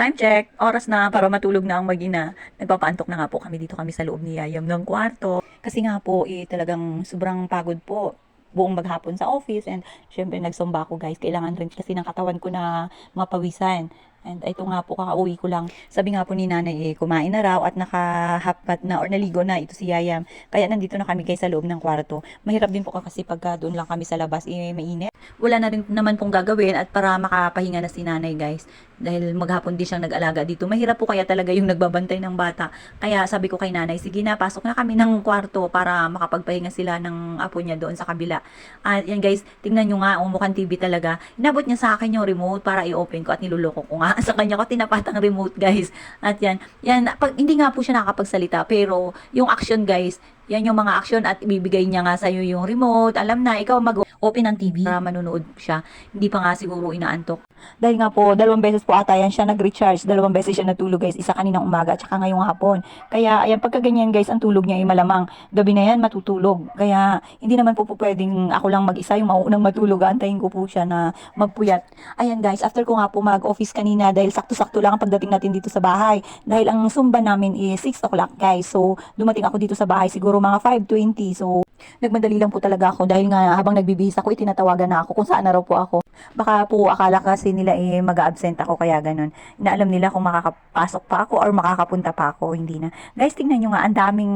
Time check, oras na para matulog na ang magina. Nagpapaantok na nga po kami. Dito kami sa loob ni Yayam ng kwarto. Kasi nga po, eh, talagang sobrang pagod po. Buong maghapon sa office and syempre nagsumba ako guys. Kailangan rin kasi ng katawan ko na mapawisan and ito nga po kakauwi ko lang sabi nga po ni nanay eh kumain na raw at nakahapat na or naligo na ito si Yayam kaya nandito na kami guys sa loob ng kwarto mahirap din po kasi pagka doon lang kami sa labas eh mainit wala na rin naman pong gagawin at para makapahinga na si nanay guys dahil maghapon din siyang nag-alaga dito. Mahirap po kaya talaga yung nagbabantay ng bata. Kaya sabi ko kay nanay, sige na, pasok na kami ng kwarto para makapagpahinga sila ng apo niya doon sa kabila. At yan guys, tingnan nyo nga, umukhang TV talaga. Inabot niya sa akin yung remote para i-open ko at niluloko ko nga. Sa kanya ko tinapat ang remote guys. At yan, yan, pag, hindi nga po siya nakapagsalita, pero yung action guys, yan yung mga action at ibibigay niya nga sa'yo yung remote. Alam na, ikaw mag-open ng TV para manonood siya. Hindi pa nga siguro inaantok. Dahil nga po, dalawang beses po ata yan siya nag-recharge. Dalawang beses siya natulog guys. Isa kaninang umaga at saka ngayong hapon. Kaya ayan, pagka ganyan guys, ang tulog niya ay malamang. Gabi na yan, matutulog. Kaya hindi naman po po pwedeng ako lang mag-isa yung mauunang matulog. Antayin ko po siya na magpuyat. Ayan guys, after ko nga po mag-office kanina dahil sakto-sakto lang ang pagdating natin dito sa bahay. Dahil ang sumba namin is 6 o'clock guys. So, dumating ako dito sa bahay siguro mga 5.20. So, nagmadali lang po talaga ako dahil nga habang nagbibihis ako, itinatawagan na ako kung saan na raw po ako. Baka po akala kasi nila eh mag-absent ako kaya ganun. Inaalam nila kung makakapasok pa ako or makakapunta pa ako, hindi na. Guys, tingnan nyo nga, ang daming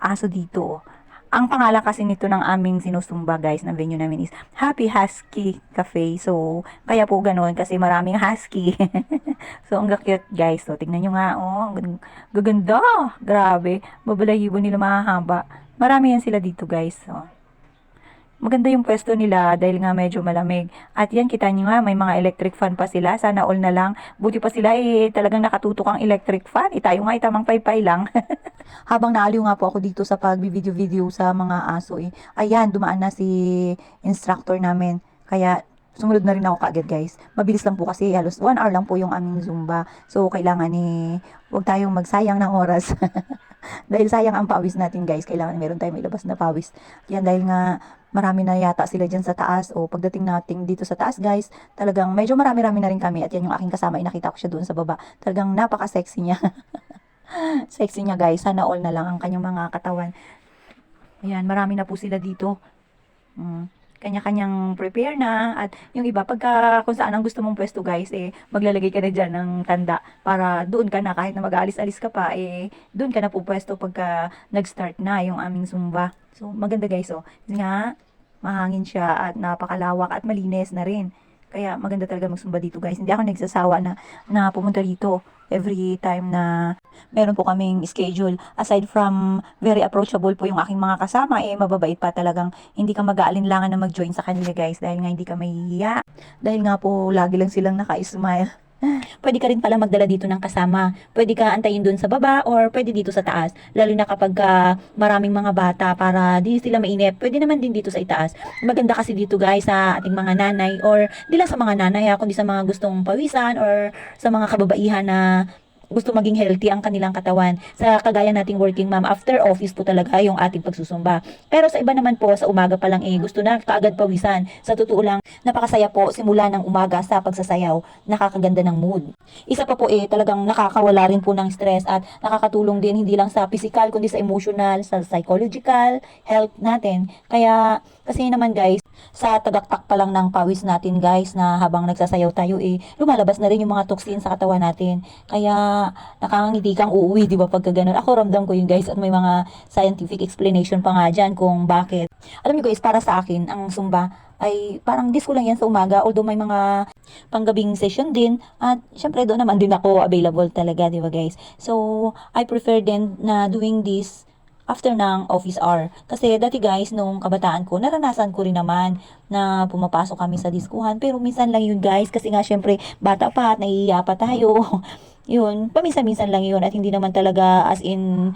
aso dito. Ang pangalan kasi nito ng aming sinusumba guys ng venue namin is Happy Husky Cafe. So, kaya po ganun kasi maraming husky. so, ang cute guys. So, tingnan nyo nga. Oh, gaganda. Grabe. Babalahibo nila mahahaba. Marami yan sila dito guys. So, maganda yung pwesto nila dahil nga medyo malamig. At yan, kita nyo nga, may mga electric fan pa sila. Sana all na lang. Buti pa sila eh, talagang nakatutok ang electric fan. Eh, tayo nga, itamang paypay lang. Habang naaliw nga po ako dito sa pag-video-video sa mga aso eh. Ayan, dumaan na si instructor namin. Kaya, sumunod na rin ako kaagad guys. Mabilis lang po kasi halos 1 hour lang po yung aming Zumba. So, kailangan eh, huwag tayong magsayang ng oras. dahil sayang ang pawis natin guys. Kailangan meron tayong ilabas na pawis. Yan dahil nga marami na yata sila dyan sa taas. O pagdating natin dito sa taas guys, talagang medyo marami-rami na rin kami. At yan yung aking kasama. Inakita ko siya doon sa baba. Talagang napaka-sexy niya. sexy niya guys. Sana all na lang ang kanyang mga katawan. Ayan, marami na po sila dito. Mm, kanya-kanyang prepare na at yung iba pagka kung saan ang gusto mong pwesto guys eh maglalagay ka na dyan ng tanda para doon ka na kahit na mag-aalis-alis ka pa eh doon ka na po pwesto pagka nag-start na yung aming zumba. So maganda guys oh. Nga mahangin siya at napakalawak at malinis na rin. Kaya maganda talaga magsumba dito guys. Hindi ako nagsasawa na, na pumunta dito every time na meron po kaming schedule. Aside from very approachable po yung aking mga kasama, eh mababait pa talagang hindi ka mag-aalinlangan na mag-join sa kanila guys dahil nga hindi ka mahihiya. Dahil nga po lagi lang silang naka-smile. Pwede ka rin pala magdala dito ng kasama. Pwede ka antayin dun sa baba or pwede dito sa taas. Lalo na kapag ah, maraming mga bata para di sila mainip. Pwede naman din dito sa itaas. Maganda kasi dito guys sa ating mga nanay or di lang sa mga nanay ha, kundi sa mga gustong pawisan or sa mga kababaihan na gusto maging healthy ang kanilang katawan. Sa kagaya nating working mom, after office po talaga yung ating pagsusumba. Pero sa iba naman po, sa umaga pa lang eh, gusto na kaagad pawisan. Sa totoo lang, napakasaya po simula ng umaga sa pagsasayaw. Nakakaganda ng mood. Isa pa po eh, talagang nakakawala rin po ng stress at nakakatulong din hindi lang sa physical, kundi sa emotional, sa psychological health natin. Kaya, kasi naman guys, sa tagaktak pa lang ng pawis natin guys na habang nagsasayaw tayo eh lumalabas na rin yung mga toxin sa katawan natin. Kaya nakangiti kang uuwi di ba pagka ganun? Ako ramdam ko yun guys at may mga scientific explanation pa nga dyan kung bakit. Alam niyo guys para sa akin ang zumba ay parang disco lang yan sa umaga although may mga panggabing session din at syempre doon naman din ako available talaga di ba guys? So I prefer din na doing this after ng office hour. Kasi dati guys, nung kabataan ko, naranasan ko rin naman na pumapasok kami sa diskuhan. Pero minsan lang yun guys, kasi nga syempre bata pa at nahihiya pa tayo. yun, paminsan-minsan lang yun at hindi naman talaga as in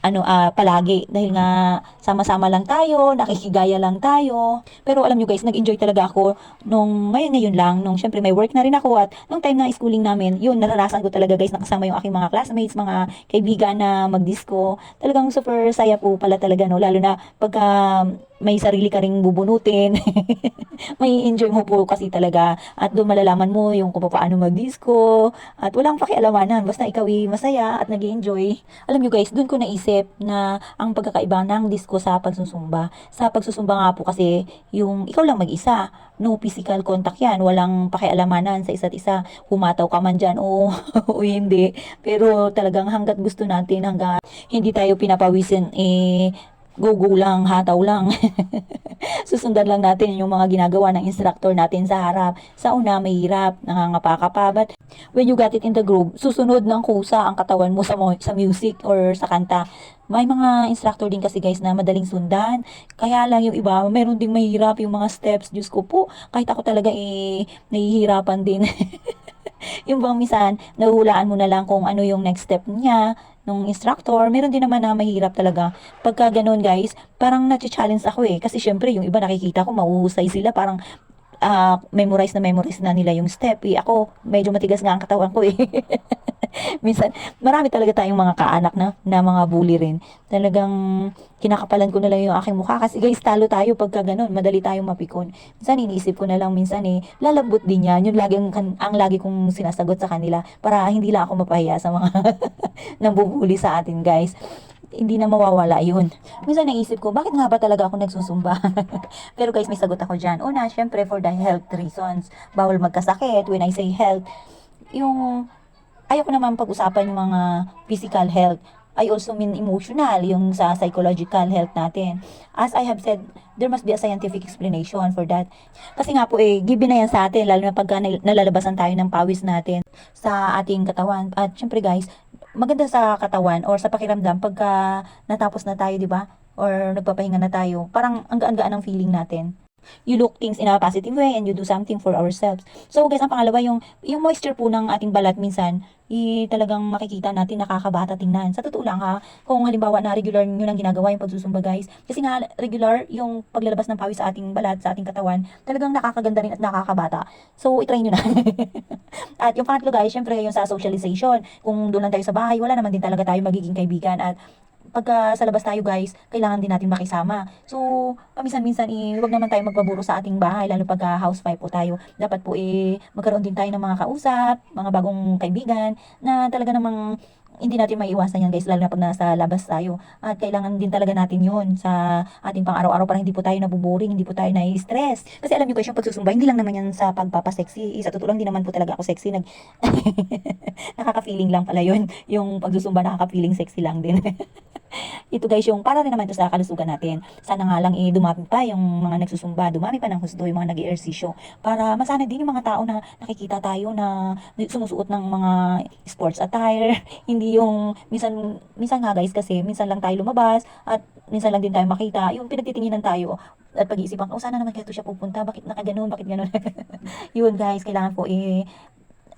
ano ah palagi dahil nga sama-sama lang tayo, nakikigaya lang tayo. Pero alam nyo guys, nag-enjoy talaga ako nung ngayon ngayon lang, nung syempre may work na rin ako at nung time na schooling namin, yun naranasan ko talaga guys nakasama yung aking mga classmates, mga kaibigan na mag-disco. Talagang super saya po pala talaga no, lalo na pagka may sarili ka ring bubunutin. may enjoy mo po kasi talaga. At doon malalaman mo yung kung paano mag-disco. At walang pakialamanan. Basta ikaw ay masaya at nag enjoy Alam nyo guys, doon ko naisip na ang pagkakaiba ng disco sa pagsusumba. Sa pagsusumba nga po kasi, yung ikaw lang mag-isa. No physical contact yan. Walang pakialamanan sa isa't isa. Humataw ka man dyan o, o hindi. Pero talagang hanggat gusto natin, hanggat hindi tayo pinapawisin, eh, go-go lang, hataw lang. Susundan lang natin yung mga ginagawa ng instructor natin sa harap. Sa una, mahirap, nangangapa ka pa. But when you got it in the groove, susunod ng kusa ang katawan mo sa, sa music or sa kanta. May mga instructor din kasi guys na madaling sundan. Kaya lang yung iba, meron ding mahirap yung mga steps. Diyos ko po, kahit ako talaga eh, nahihirapan din. yung bang misan, nahulaan mo na lang kung ano yung next step niya nung instructor. Meron din naman na mahirap talaga. Pagka ganun guys, parang na-challenge ako eh. Kasi syempre yung iba nakikita ko, mahuhusay sila. Parang ah, memorize na memorize na nila yung step. Eh, ako, medyo matigas nga ang katawan ko eh. Minsan, marami talaga tayong mga kaanak na, na mga bully rin. Talagang kinakapalan ko na lang yung aking mukha kasi guys, talo tayo pagka ganun, madali tayong mapikon. Minsan iniisip ko na lang minsan eh, lalambot din yan. Yun lagi ang, ang lagi kong sinasagot sa kanila para hindi lang ako mapahiya sa mga nambubuli sa atin guys hindi na mawawala yun. Minsan naisip ko, bakit nga ba talaga ako nagsusumba? Pero guys, may sagot ako dyan. Una, syempre for the health reasons. Bawal magkasakit. When I say health, yung ayoko naman pag-usapan yung mga physical health. I also mean emotional, yung sa psychological health natin. As I have said, there must be a scientific explanation for that. Kasi nga po eh, given na yan sa atin, lalo na pagka nal- nalalabasan tayo ng pawis natin sa ating katawan. At syempre guys, maganda sa katawan or sa pakiramdam pagka natapos na tayo, di ba? Or nagpapahinga na tayo. Parang ang gaan-gaan ng feeling natin you look things in a positive way and you do something for ourselves. So guys, ang pangalawa yung yung moisture po ng ating balat minsan, i talagang makikita natin nakakabata tingnan. Sa totoo lang ha, kung halimbawa na regular nyo nang ginagawa yung pagsusumba guys, kasi nga regular yung paglalabas ng pawis sa ating balat, sa ating katawan, talagang nakakaganda rin at nakakabata. So, itry nyo na. at yung pangatlo guys, syempre yung sa socialization. Kung doon lang tayo sa bahay, wala naman din talaga tayo magiging kaibigan at pagka sa labas tayo guys, kailangan din natin makisama. So, paminsan-minsan eh, huwag naman tayo magpaburo sa ating bahay, lalo pagka housewife po tayo. Dapat po eh, magkaroon din tayo ng mga kausap, mga bagong kaibigan, na talaga namang hindi natin maiiwasan yan guys, lalo na pag nasa labas tayo. At kailangan din talaga natin yun sa ating pang araw-araw para hindi po tayo nabuboring, hindi po tayo nai-stress. Kasi alam niyo guys, yung pagsusumba, hindi lang naman yan sa pagpapasexy. Sa totoo lang, hindi naman po talaga ako sexy. Nag nakaka-feeling lang pala yun. Yung pagsusumba, nakaka-feeling sexy lang din. Ito guys, yung para rin naman to sa kalusugan natin. Sana nga lang eh, dumami pa yung mga nagsusumba, dumami pa ng husto, yung mga nag ehersisyo para masana din yung mga tao na nakikita tayo na sumusuot ng mga sports attire. Hindi yung, minsan, minsan nga guys, kasi minsan lang tayo lumabas at minsan lang din tayo makita. Yung pinagtitinginan tayo at pag-iisipan, oh sana naman kaya to siya pupunta, bakit nakaganon, bakit ganon. yun guys, kailangan po eh,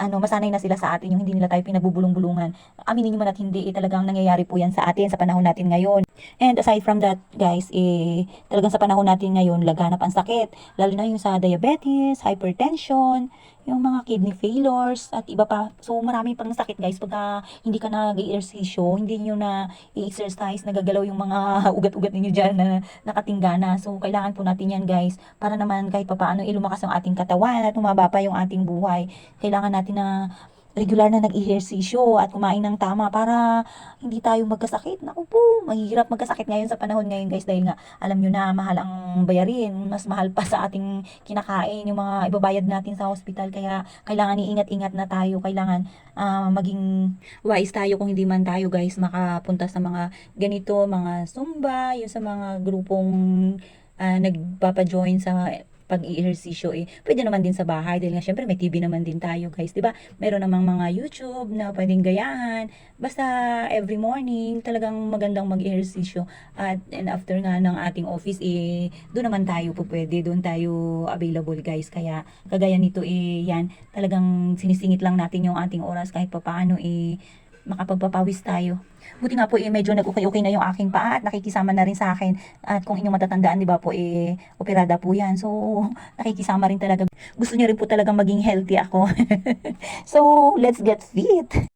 ano, masanay na sila sa atin yung hindi nila tayo pinagbubulong-bulungan. Aminin nyo man at hindi, eh, talagang nangyayari po yan sa atin sa panahon natin ngayon. And aside from that, guys, eh, talagang sa panahon natin ngayon, laganap ang sakit. Lalo na yung sa diabetes, hypertension, yung mga kidney failures, at iba pa. So, marami pang sakit, guys, pagka hindi ka nag-exercisyo, hindi nyo na i-exercise, nagagalaw yung mga ugat-ugat ninyo dyan na nakatinggana. So, kailangan po natin yan, guys, para naman kahit papaano ilumakas ang ating katawan at umaba pa yung ating buhay. Kailangan natin na regular na nag-ehersisyo at kumain ng tama para hindi tayo magkasakit. Naku po, mahirap magkasakit ngayon sa panahon ngayon guys dahil nga alam nyo na mahal ang bayarin. Mas mahal pa sa ating kinakain yung mga ibabayad natin sa hospital. Kaya kailangan iingat-ingat na tayo. Kailangan ah, maging wise tayo kung hindi man tayo guys makapunta sa mga ganito, mga zumba, yung sa mga grupong ah, nagpapa-join sa pag-i-ehersisyo eh, pwede naman din sa bahay dahil nga syempre may TV naman din tayo guys, 'di ba? Meron namang mga YouTube na pwedeng gayahan. Basta every morning talagang magandang mag-ehersisyo at and after nga ng ating office eh doon naman tayo po pwede, doon tayo available guys. Kaya kagaya nito eh yan, talagang sinisingit lang natin yung ating oras kahit papaano eh makapagpapawis tayo. Buti nga po eh medyo nag-okay-okay na yung aking paa at nakikisama na rin sa akin. At kung inyong matatandaan, di ba po eh operada po yan. So nakikisama rin talaga. Gusto niyo rin po talaga maging healthy ako. so let's get fit.